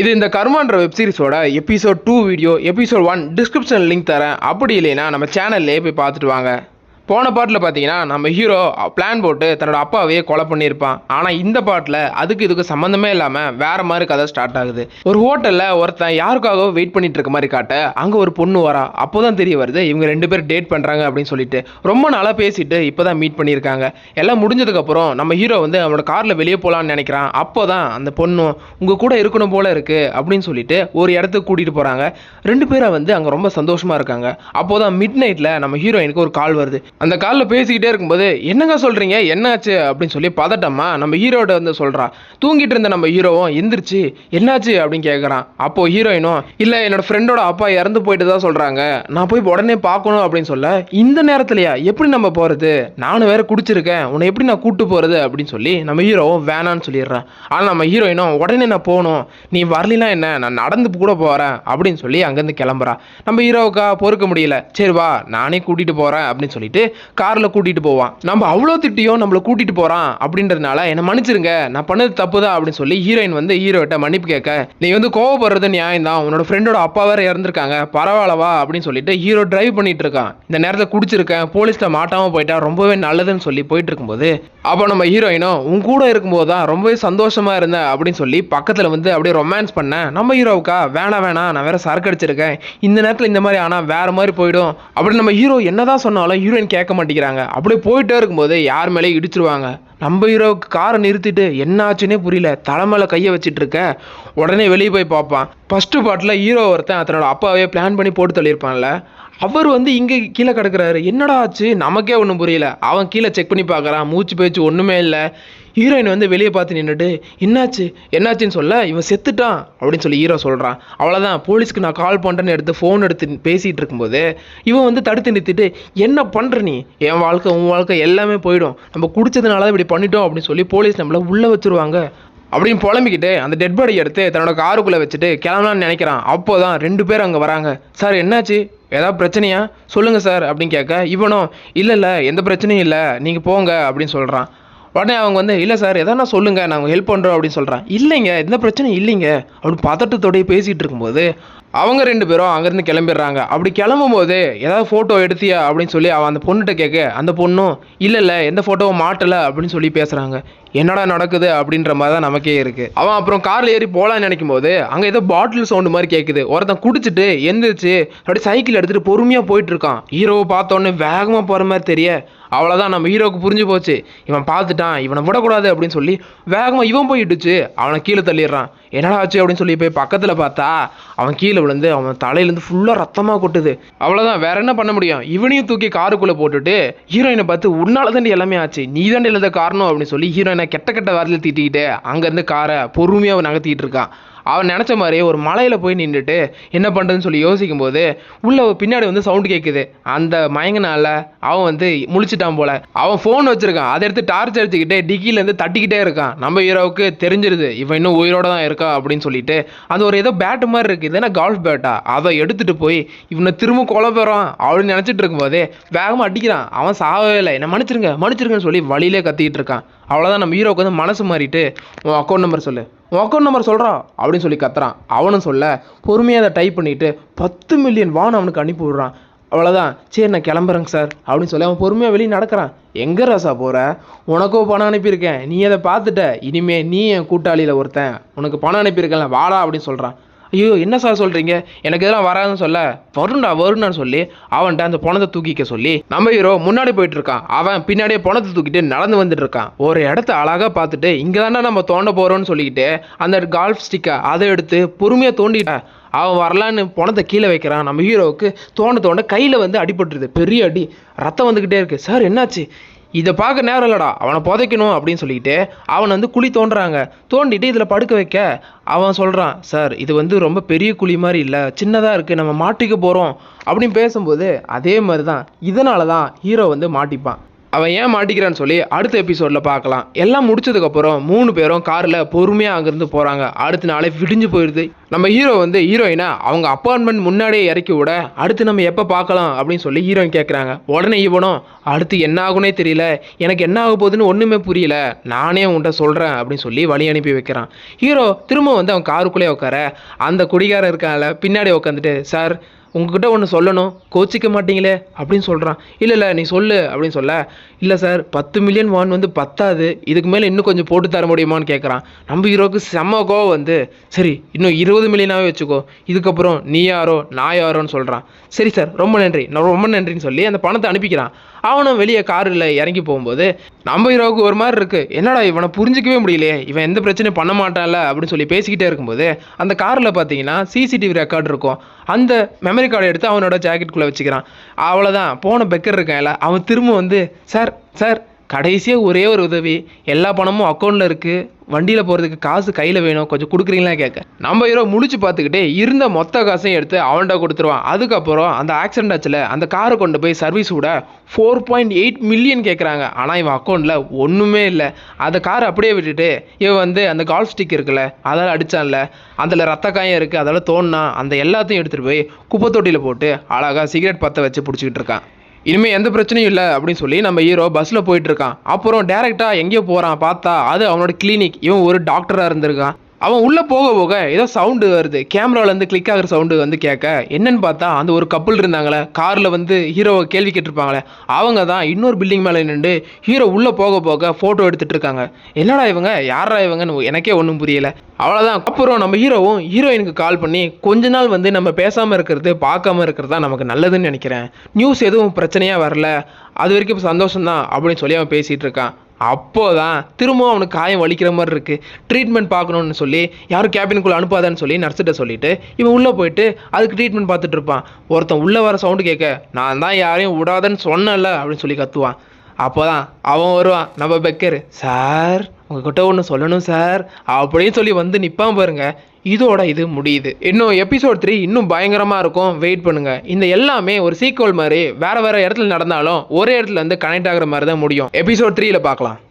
இது இந்த கர்மான்ற web சீரிஸோட episode two video episode one description link தரேன். அப்படி இல்லைன்னா நம்ம சேனல்லே போய் பார்த்துட்டு வாங்க. போன பாட்டில் பார்த்தீங்கன்னா நம்ம ஹீரோ பிளான் போட்டு தன்னோட அப்பாவையே கொலை பண்ணியிருப்பான். ஆனால் இந்த பாட்டில் அதுக்கு இதுக்கு சம்மந்தமே இல்லாமல் வேற மாதிரி கதை ஸ்டார்ட் ஆகுது. ஒரு ஹோட்டலில் ஒருத்தன் யாருக்காகவோ வெயிட் பண்ணிட்டு இருக்க மாதிரி காட்ட அங்கே ஒரு பொண்ணு வரா. அப்போ தான் தெரிய வருது இவங்க ரெண்டு பேர் டேட் பண்ணுறாங்க அப்படின்னு சொல்லிட்டு. ரொம்ப நாளாக பேசிட்டு இப்போ தான் மீட் பண்ணியிருக்காங்க. எல்லாம் முடிஞ்சதுக்கப்புறம் நம்ம ஹீரோ வந்து அவனோட காரில் வெளியே போகலான்னு நினைக்கிறான். அப்போ தான் அந்த பொண்ணு உங்கள் கூட இருக்கணும் போல இருக்கு அப்படின்னு சொல்லிட்டு ஒரு இடத்துக்கு கூட்டிகிட்டு போகிறாங்க ரெண்டு பேரும் வந்து அங்கே ரொம்ப சந்தோஷமாக இருக்காங்க. அப்போ தான் மிட் நைட்டில் நம்ம ஹீரோயினுக்கு ஒரு கால் வருது. அந்த காலில் பேசிக்கிட்டே இருக்கும்போது என்னங்க சொல்கிறீங்க என்னாச்சு? அப்படின்னு சொல்லி பதட்டமா நம்ம ஹீரோட வந்து சொல்கிறா தூங்கிட்டு இருந்த நம்ம ஹீரோவும் எந்திரிச்சு என்னாச்சு? அப்படின்னு கேட்குறான் அப்போது ஹீரோயினும் இல்லை என்னோட ஃப்ரெண்டோட அப்பா இறந்து போயிட்டு தான் சொல்கிறாங்க நான் போய் உடனே பார்க்கணும் அப்படின்னு சொல்ல இந்த நேரத்துலையா? எப்படி நம்ம போகிறது நானும் வேற குடிச்சிருக்கேன். உன்னை எப்படி நான் கூட்டு போகிறது அப்படின்னு சொல்லி நம்ம ஹீரோவும் வேணான்னு சொல்லிடுறான் ஆனால் நம்ம ஹீரோயினும் உடனே நான் போகணும். நீ வரலினா என்ன? நான் நடந்து கூட போகிறேன் அப்படின்னு சொல்லி அங்கேருந்து கிளம்புறா. நம்ம ஹீரோவுக்கா பொறுக்க முடியல. சரி வா நானே கூட்டிகிட்டு போகிறேன் அப்படின்னு சொல்லிட்டு காரில் கூட்டிகிட்டு போவான். நம்ம அவ்வளோ திட்டியும் நம்மளை கூட்டிகிட்டு போகிறான் அப்படின்றதுனால என்னை மன்னிச்சிருங்க நான் பண்ணது தப்பு தான் அப்படின்னு சொல்லி ஹீரோயின் வந்து ஹீரோட்ட மன்னிப்பு கேட்க நீ வந்து கோவப்படுறது நியாயம் தான். உன்னோட ஃப்ரெண்டோட அப்பா வேற இறந்துருக்காங்க. பரவாயில்லவா? அப்படின்னு சொல்லிட்டு ஹீரோ டிரைவ் பண்ணிட்டு இருக்கான். இந்த நேரத்தில் குடிச்சிருக்கேன் போலீஸ்ட்ட மாட்டாமல் போயிட்டா ரொம்பவே நல்லதுன்னு சொல்லி போயிட்டு இருக்கும்போது அப்போ நம்ம ஹீரோயினும் உன் கூட இருக்கும்போது தான் ரொம்பவே சந்தோஷமா இருந்தேன் அப்படின்னு சொல்லி பக்கத்தில் வந்து அப்படியே ரொமான்ஸ் பண்ணேன் நம்ம ஹீரோவுக்கா வேணாம் வேணாம் நான் வேற சரக்கு அடிச்சிருக்கேன். இந்த நேரத்தில் இந்த மாதிரி ஆனால் வேற மாதிரி போயிடும். அப்படி நம்ம ஹீரோ என்னதான் சொன்னாலும் ஹீரோயின் கேட்க மாட்டேங்கிறாங்க அப்படியே போயிட்டே இருக்கும்போது யார் மேலே இடிச்சிருவாங்க. நம்ம ஹீரோவுக்கு காரை நிறுத்திட்டு என்ன ஆச்சுன்னே புரியல. தலை மேலே கையை வச்சுட்டு இருக்க உடனே வெளியே போய் பார்ப்பான். ஃபஸ்ட்டு பாட்டில் ஹீரோ ஒருத்தன் தன்னோட அப்பாவே பிளான் பண்ணி போட்டு தள்ளியிருப்பான்ல. அவர் வந்து இங்கே கீழே கிடக்குறாரு. என்னடா ஆச்சு? நமக்கே ஒன்றும் புரியல. அவன் கீழே செக் பண்ணி பார்க்குறான். மூச்சு பேச்சு ஒன்றுமே இல்லை. ஹீரோயின் வந்து வெளியே பார்த்து நின்றுட்டு என்னாச்சு? என்னாச்சுன்னு சொல்ல? இவன் செத்துட்டான். அப்படின்னு சொல்லி ஹீரோ சொல்கிறான் அவ்வளோதான் போலீஸ்க்கு நான் கால் பண்ணுறேன்னு எடுத்து ஃபோன் எடுத்து பேசிகிட்டு இருக்கும்போது இவன் வந்து தடுத்து நிறுத்திட்டு என்ன பண்ணுற நீ? என் வாழ்க்கை உன் வாழ்க்கை எல்லாமே போயிடும். நம்ம குடிச்சதுனால தான் இப்படி பண்ணிட்டோம். அப்படின்னு சொல்லி போலீஸ் நம்மளை உள்ளே வச்சிருவாங்க. அப்படின்னு புலம்பிக்கிட்டு அந்த டெட் பாடி எடுத்து தன்னோட காருக்குள்ளே வச்சுட்டு கிளம்பலான்னு நினைக்கிறான். அப்போ தான் ரெண்டு பேர் அங்கே வராங்க. சார் என்னாச்சு? ஏதாவது பிரச்சனையா? சொல்லுங்கள் சார். அப்படின்னு கேட்க இவனும் இல்லை இல்லை. எந்த பிரச்சனையும் இல்லை. நீங்கள் போங்க. அப்படின்னு சொல்கிறான் உடனே அவங்க வந்து இல்லை சார் எதனா சொல்லுங்கள் நாங்கள் ஹெல்ப் பண்ணுறோம் அப்படின்னு சொல்கிறான் இல்லைங்க எந்த பிரச்சனையும் இல்லைங்க. அப்படின்னு பதட்டத்தோடய பேசிகிட்டு இருக்கும்போது அவங்க ரெண்டு பேரும் அங்கேருந்து கிளம்பிடுறாங்க. அப்படி கிளம்பும்போது ஏதாவது ஃபோட்டோ எடுத்தியா? அப்படின்னு சொல்லி அவன் அந்த பொண்ணுகிட்ட கேட்க அந்த பொண்ணும் இல்லை இல்லை எந்த ஃபோட்டோவும் மாட்டலை அப்படின்னு சொல்லி பேசுகிறாங்க என்னடா நடக்குது அப்படின்ற மாதிரி தான் நமக்கே இருக்குது அவன் அப்புறம் காரில் ஏறி போகலான்னு நினைக்கும் போது அங்கே ஏதோ பாட்டில் சவுண்டு மாதிரி கேட்குது ஒருத்தன் குடிச்சிட்டு எந்திரிச்சு அப்படியே சைக்கிள் எடுத்துகிட்டு பொறுமையாக போயிட்டு இருக்கான். ஹீரோவை பார்த்தோன்னே வேகமாக போகிற மாதிரி தெரிய அவ்வளோதான் நம்ம ஹீரோவுக்கு புரிஞ்சு போச்சு. இவன் பார்த்துட்டான் இவனை விடக்கூடாது அப்படின்னு சொல்லி வேகமாக இவன் போயிட்டுச்சு அவனை கீழே தள்ளிடுறான். என்னடா ஆச்சு அப்படின்னு சொல்லி போய் பக்கத்தில் பார்த்தா அவன் கீழே விழுந்து அவன் தலையிலேருந்து ஃபுல்லாக ரத்தமாக கொட்டுது. அவ்வளோதான் வேற என்ன பண்ண முடியும்? இவனையும் தூக்கி காருக்குள்ளே போட்டுட்டு ஹீரோயினை பார்த்து உன்னால தாண்டி எல்லாமே ஆச்சு. நீ தாண்டி எழுத காரணம் அப்படின்னு சொல்லி ஹீரோயினை கெட்ட கெட்ட வாரத்தில் திட்டிக்கிட்டு அங்கேருந்து காரை பொறுமையாக நகர்த்திட்டு இருக்கான். அவன் நினச்ச மாதிரியே ஒரு மலையில் போய் நின்றுட்டு என்ன பண்ணுறதுன்னு சொல்லி யோசிக்கும் போது உள்ள பின்னாடி வந்து சவுண்டு கேட்குது அந்த மயங்கனால அவன் வந்து முழிச்சிட்டான் போல. அவன் ஃபோன் வச்சிருக்கான். அதை எடுத்து டார்ச் அடிச்சுக்கிட்டே டிக்கிலேருந்து தட்டிக்கிட்டே இருக்கான். நம்ம ஹீரோவுக்கு தெரிஞ்சிருது இவன் இன்னும் உயிரோட தான் இருக்கா அப்படின்னு சொல்லிட்டு. அந்த ஒரு ஏதோ பேட்டு மாதிரி இருக்குது இது என்ன கால்ஃப் பேட்டா அதை எடுத்துட்டு போய் இவனை திரும்ப கொலை அப்படின்னு நினச்சிட்டு இருக்கும்போதே வேகமாக அடிக்கிறான். அவன் சாகவே இல்லை. என்ன மன்னிச்சிருங்க மன்னிச்சிருங்கன்னு சொல்லி வழியிலே கத்திக்கிட்டு இருக்கான். அவ்வளோதான் நம்ம ஹீரோக்கு வந்து மனசு மாறிட்டு உன் அக்கௌண்ட் நம்பர் சொல்லு. உன் அக்கௌண்ட் நம்பர் சொல்கிறா அப்படின்னு சொல்லி கத்துறான். அவனும் சொல்ல பொறுமையாக அதை டைப் பண்ணிவிட்டு பத்து மில்லியன் வான் அவனுக்கு அனுப்பி விடுறான். அவ்வளோதான் சரி நான் கிளம்புறேங்க சார் அப்படின்னு சொல்லி அவன் பொறுமையாக வெளியே நடக்கிறான். எங்கே ராசா போகிற உனக்கும் பணம் அனுப்பியிருக்கேன். நீ அதை பார்த்துட்ட. இனிமே நீ என் கூட்டாளியில் ஒருத்தன். உனக்கு பணம் அனுப்பியிருக்கேன் வாடா அப்படின்னு சொல்கிறான் ஐயோ என்ன சார் சொல்கிறீங்க எனக்கு இதெல்லாம் வராதுன்னு சொல்ல? வருண்டா வருண்டான்னு சொல்லி அவன்கிட்ட அந்த பணத்தை தூக்கிக்க சொல்லி நம்ம ஹீரோ முன்னாடி போயிட்டு இருக்கான். அவன் பின்னாடியே பணத்தை தூக்கிட்டு நடந்து வந்துட்டு இருக்கான். ஒரு இடத்த அழகாக பார்த்துட்டு இங்கே தானே நம்ம தோண்ட போகிறோம்னு சொல்லிக்கிட்டு அந்த கால்ஃப் ஸ்டிக்கை அதை எடுத்து பொறுமையாக தோண்டிட்ட அவன் வரலான்னு பணத்தை கீழே வைக்கிறான். நம்ம ஹீரோவுக்கு தோண்ட தோண்ட கையில் வந்து அடிபட்டுருது. பெரிய அடி. ரத்தம் வந்துக்கிட்டே இருக்கு. சார் என்னாச்சு? இதை பார்க்க நேரம் இல்லைடா அவனை புதைக்கணும் அப்படின்னு சொல்லிட்டு அவனை வந்து குழி தோண்டுறாங்க. தோண்டிட்டு இதில் படுக்க வைக்க அவன் சொல்கிறான் சார் இது வந்து ரொம்ப பெரிய குழி மாதிரி இல்லை சின்னதாக இருக்குது நம்ம மாட்டிக்க போகிறோம் அப்படின்னு பேசும்போது அதே மாதிரி தான் இதனால தான் ஹீரோ வந்து மாட்டிப்பான். அவன் ஏன் மாட்டிக்கிறான்னு சொல்லி அடுத்த எபிசோடில் பார்க்கலாம். எல்லாம் முடிச்சதுக்கப்புறம் மூணு பேரும் காரில் பொறுமையாக அங்கேருந்து போகிறாங்க அடுத்த நாளே விடிஞ்சு போயிடுது நம்ம ஹீரோ வந்து ஹீரோயினை அவங்க அப்பார்ட்மெண்ட் முன்னாடியே இறக்கி விட அடுத்து நம்ம எப்போ பார்க்கலாம் அப்படின்னு சொல்லி ஹீரோயின் கேட்குறாங்க உடனே இவனும் அடுத்து என்ன ஆகுனே தெரியல. எனக்கு என்ன ஆக போகுதுன்னு ஒன்றுமே புரியல. நானே உன்கிட்ட சொல்கிறேன் அப்படின்னு சொல்லி வழி அனுப்பி வைக்கிறான். ஹீரோ திரும்ப வந்து அவன் காருக்குள்ளே உட்கார அந்த குடிகாரன் இருக்கான்ல பின்னாடி உட்காந்துட்டு சார் உங்ககிட்ட ஒன்று சொல்லணும். கோச்சிக்க மாட்டீங்களே அப்படின்னு சொல்கிறான் இல்லை இல்லை நீ சொல்லு அப்படின்னு சொல்ல. இல்லை சார் பத்து மில்லியன் வான் வந்து பத்தாது. இதுக்கு மேலே இன்னும் கொஞ்சம் போட்டு தர முடியுமான்னு கேட்குறான் நம்ம ஹீரோக்கு செம்ம கோவம் வந்து சரி இன்னும் இருபது மில்லியனாகவே வச்சுக்கோ. இதுக்கப்புறம் நீ யாரோ நான் யாரோன்னு சொல்கிறான் சரி சார் ரொம்ப நன்றி. நான் ரொம்ப நன்றின்னு சொல்லி அந்த பணத்தை அனுப்பிக்கிறான். அவனும் வெளியே காரில் இறங்கி போகும்போது நம்ம ஹீரோவுக்கு ஒரு மாதிரி இருக்குது என்னடா இவனை புரிஞ்சிக்கவே முடியலையே? இவன் எந்த பிரச்சனையும் பண்ண மாட்டான்ல அப்படின்னு சொல்லி பேசிக்கிட்டே இருக்கும்போது அந்த காரில் பார்த்தீங்கன்னா சிசிடிவி ரெக்கார்டு இருக்கும். அந்த மெமரி கார்டை எடுத்து அவனோட ஜாக்கெட்டுக்குள்ளே வச்சுக்கிறான். அவ்வளோதான் போன பெக்கர் இருக்கான்ல அவன் திரும்ப வந்து சார் சார் கடைசியாக ஒரே ஒரு உதவி எல்லா பணமும் அக்கௌண்ட்டில் இருக்குது வண்டியில் போகிறதுக்கு காசு கையில் வேணும் கொஞ்சம் கொடுக்குறீங்களா கேட்க நம்ம ஹீரோ முடிச்சு பார்த்துக்கிட்டே இருந்த மொத்த காசையும் எடுத்து அவன்கிட்ட கொடுத்துருவான். அதுக்கப்புறம் அந்த ஆக்சிடென்ட் ஆச்சுல அந்த காரை கொண்டு போய் சர்வீஸ் விட ஃபோர் பாயிண்ட் எயிட் மில்லியன் கேட்குறாங்க ஆனால் இவன் அக்கௌண்ட்டில் ஒன்றுமே இல்லை. அந்த காரை அப்படியே விட்டுட்டு இவன் வந்து அந்த கால்ஃப் ஸ்டிக் இருக்குல்ல அதால் அடித்தான்ல அதில் ரத்த காயம் இருக்குது அதால் தோணுனா அந்த எல்லாத்தையும் எடுத்துகிட்டு போய் குப்பை தொட்டியில் போட்டு அழகாக சிகரெட் பற்ற வச்சு பிடிச்சிக்கிட்டு இருக்கான். இனிமேல் எந்த பிரச்சனையும் இல்லை அப்படின்னு சொல்லி நம்ம ஹீரோ பஸ்ஸில் போயிட்டு இருக்கான். அப்புறம் டேரெக்டாக எங்கேயோ போகிறான் பார்த்தா அது அவனோட கிளினிக் இவன் ஒரு டாக்டராக இருந்திருக்கான். அவன் உள்ளே போக போக ஏதோ சவுண்டு வருது. கேமராவிலேருந்து கிளிக் ஆகிற சவுண்டு வந்து கேட்க என்னன்னு பார்த்தா அந்த ஒரு கப்பல் இருந்தாங்களே காரில் வந்து ஹீரோவை கேள்வி கேட்டிருப்பாங்களே அவங்க தான் இன்னொரு பில்டிங் மேலே நின்று ஹீரோ உள்ளே போக போக ஃபோட்டோ எடுத்துகிட்டு இருக்காங்க. என்னடா இவங்க? யாரா இவங்கன்னு எனக்கே ஒன்றும் புரியல. அவ்வளோதான் அப்புறம் நம்ம ஹீரோவும் ஹீரோயினுக்கு கால் பண்ணி கொஞ்ச நாள் வந்து நம்ம பேசாமல் இருக்கிறது பார்க்காம இருக்கிறது தான் நமக்கு நல்லதுன்னு நினைக்கிறேன். நியூஸ் எதுவும் பிரச்சனையாக வரல. அது வரைக்கும் சந்தோஷம் தான் அப்படின்னு சொல்லி அவன் பேசிகிட்டு இருக்கான். அப்போதான் திரும்பவும் அவனுக்கு காயம் வலிக்கிற மாதிரி இருக்கு. ட்ரீட்மெண்ட் பார்க்கணும்னு சொல்லி யாரும் கேபினுக்குள்ளே அனுப்பாதான்னு சொல்லி நர்ஸ்கிட்ட சொல்லிட்டு இவன் உள்ளே போயிட்டு அதுக்கு ட்ரீட்மெண்ட் பார்த்துட்டு இருப்பான். ஒருத்தன் உள்ளே வர சவுண்டு கேட்க நான் தான் யாரையும் விடாதன்னு சொன்னேன்ல அப்படின்னு சொல்லி கத்துவான். அப்போதான் அவன் வருவான். நம்ம பெக்கர் சார் உங்ககிட்ட ஒன்று சொல்லணும் சார் அப்படின்னு சொல்லி வந்து நிற்பான் பாருங்க. இதோட இது முடியுது. இன்னும் எபிசோட் த்ரீ இன்னும் பயங்கரமாக இருக்கும். வெயிட் பண்ணுங்க. இந்த எல்லாமே ஒரு சீக்வல் மாதிரி வேற வேற இடத்துல நடந்தாலும் ஒரே இடத்துல வந்து கனெக்ட் ஆகிற மாதிரி தான் முடியும் எபிசோட் த்ரீல பார்க்கலாம்.